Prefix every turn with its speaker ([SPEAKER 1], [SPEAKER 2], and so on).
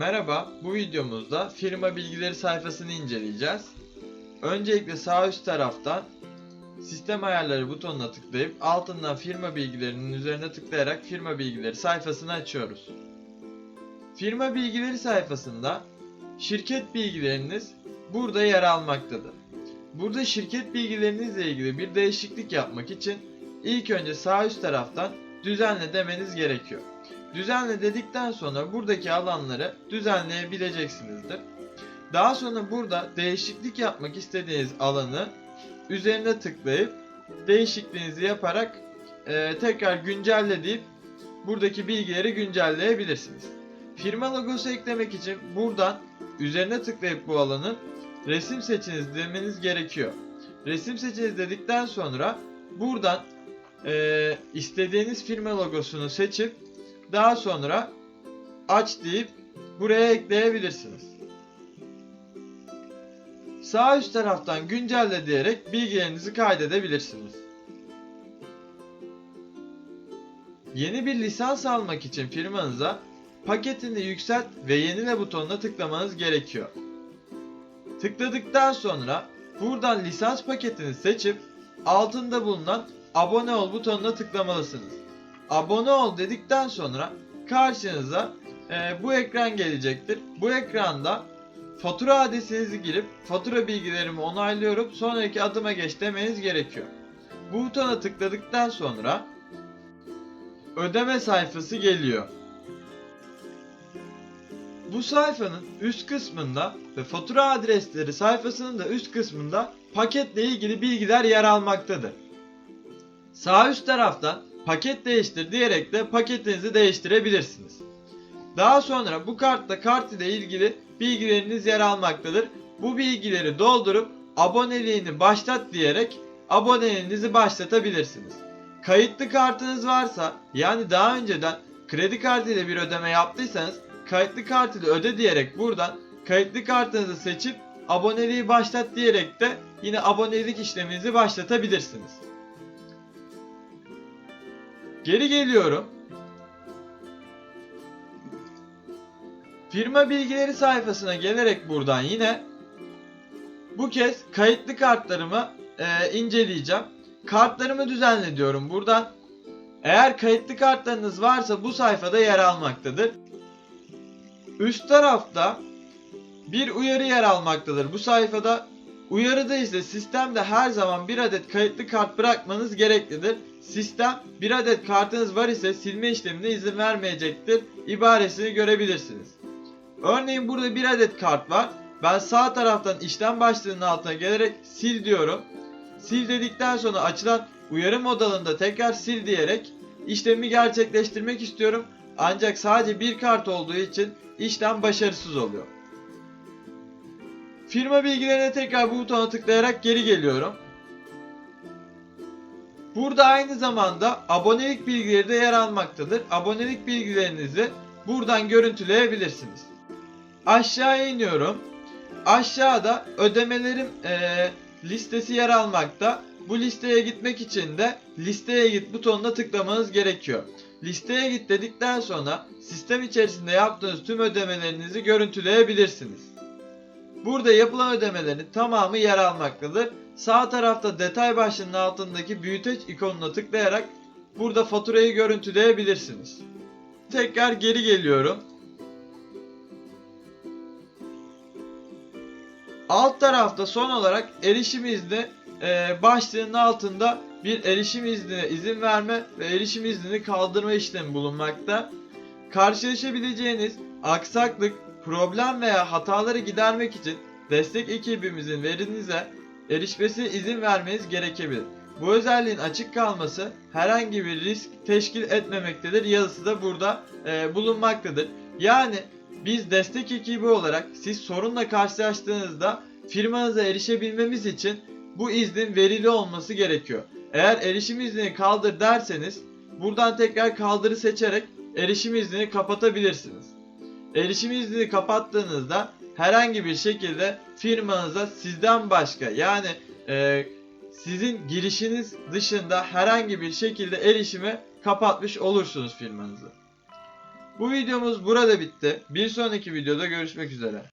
[SPEAKER 1] Merhaba, bu videomuzda firma bilgileri sayfasını inceleyeceğiz. Öncelikle sağ üst taraftan sistem ayarları butonuna tıklayıp altından firma bilgilerinin üzerine tıklayarak firma bilgileri sayfasını açıyoruz. Firma bilgileri sayfasında şirket bilgileriniz burada yer almaktadır. Burada şirket bilgilerinizle ilgili bir değişiklik yapmak için ilk önce sağ üst taraftan düzenle demeniz gerekiyor. Düzenle dedikten sonra buradaki alanları düzenleyebileceksinizdir. Daha sonra burada değişiklik yapmak istediğiniz alanı üzerine tıklayıp değişikliğinizi yaparak e, tekrar güncelle deyip buradaki bilgileri güncelleyebilirsiniz. Firma logosu eklemek için buradan üzerine tıklayıp bu alanın resim seçiniz demeniz gerekiyor. Resim seçiniz dedikten sonra buradan e, istediğiniz firma logosunu seçip daha sonra aç deyip buraya ekleyebilirsiniz. Sağ üst taraftan güncelle diyerek bilgilerinizi kaydedebilirsiniz. Yeni bir lisans almak için firmanıza paketini yükselt ve yenile butonuna tıklamanız gerekiyor. Tıkladıktan sonra buradan lisans paketini seçip altında bulunan abone ol butonuna tıklamalısınız. Abone ol dedikten sonra karşınıza e, bu ekran gelecektir. Bu ekranda fatura adresinizi girip fatura bilgilerimi onaylıyorum sonraki adıma geç demeniz gerekiyor. Bu butona tıkladıktan sonra ödeme sayfası geliyor. Bu sayfanın üst kısmında ve fatura adresleri sayfasının da üst kısmında paketle ilgili bilgiler yer almaktadır. Sağ üst taraftan paket değiştir diyerek de paketinizi değiştirebilirsiniz. Daha sonra bu kartta kart ile ilgili bilgileriniz yer almaktadır. Bu bilgileri doldurup aboneliğini başlat diyerek aboneliğinizi başlatabilirsiniz. Kayıtlı kartınız varsa yani daha önceden kredi kartı ile bir ödeme yaptıysanız kayıtlı kart ile öde diyerek buradan kayıtlı kartınızı seçip aboneliği başlat diyerek de yine abonelik işleminizi başlatabilirsiniz. Geri geliyorum. Firma bilgileri sayfasına gelerek buradan yine bu kez kayıtlı kartlarımı e, inceleyeceğim. Kartlarımı düzenle diyorum buradan. Eğer kayıtlı kartlarınız varsa bu sayfada yer almaktadır. Üst tarafta bir uyarı yer almaktadır. Bu sayfada uyarıda ise sistemde her zaman bir adet kayıtlı kart bırakmanız gereklidir. Sistem bir adet kartınız var ise silme işlemine izin vermeyecektir. İbaresini görebilirsiniz. Örneğin burada bir adet kart var. Ben sağ taraftan işlem başlığının altına gelerek sil diyorum. Sil dedikten sonra açılan uyarı modalında tekrar sil diyerek işlemi gerçekleştirmek istiyorum. Ancak sadece bir kart olduğu için işlem başarısız oluyor. Firma bilgilerine tekrar bu butona tıklayarak geri geliyorum. Burada aynı zamanda abonelik bilgileri de yer almaktadır. Abonelik bilgilerinizi buradan görüntüleyebilirsiniz. Aşağıya iniyorum. Aşağıda ödemelerim eee, listesi yer almakta. Bu listeye gitmek için de listeye git butonuna tıklamanız gerekiyor. Listeye git dedikten sonra sistem içerisinde yaptığınız tüm ödemelerinizi görüntüleyebilirsiniz. Burada yapılan ödemelerin tamamı yer almaktadır. Sağ tarafta detay başlığının altındaki büyüteç ikonuna tıklayarak burada faturayı görüntüleyebilirsiniz. Tekrar geri geliyorum. Alt tarafta son olarak erişim izni e, başlığının altında bir erişim iznine izin verme ve erişim iznini kaldırma işlemi bulunmakta. Karşılaşabileceğiniz aksaklık, problem veya hataları gidermek için destek ekibimizin verinize erişmesine izin vermeniz gerekebilir. Bu özelliğin açık kalması herhangi bir risk teşkil etmemektedir. Yazısı da burada e, bulunmaktadır. Yani biz destek ekibi olarak siz sorunla karşılaştığınızda firmanıza erişebilmemiz için bu iznin verili olması gerekiyor. Eğer erişim iznini kaldır derseniz buradan tekrar kaldırı seçerek erişim iznini kapatabilirsiniz. Erişim iznini kapattığınızda herhangi bir şekilde firmanıza sizden başka yani e, sizin girişiniz dışında herhangi bir şekilde erişimi kapatmış olursunuz firmanızı. Bu videomuz burada bitti. Bir sonraki videoda görüşmek üzere.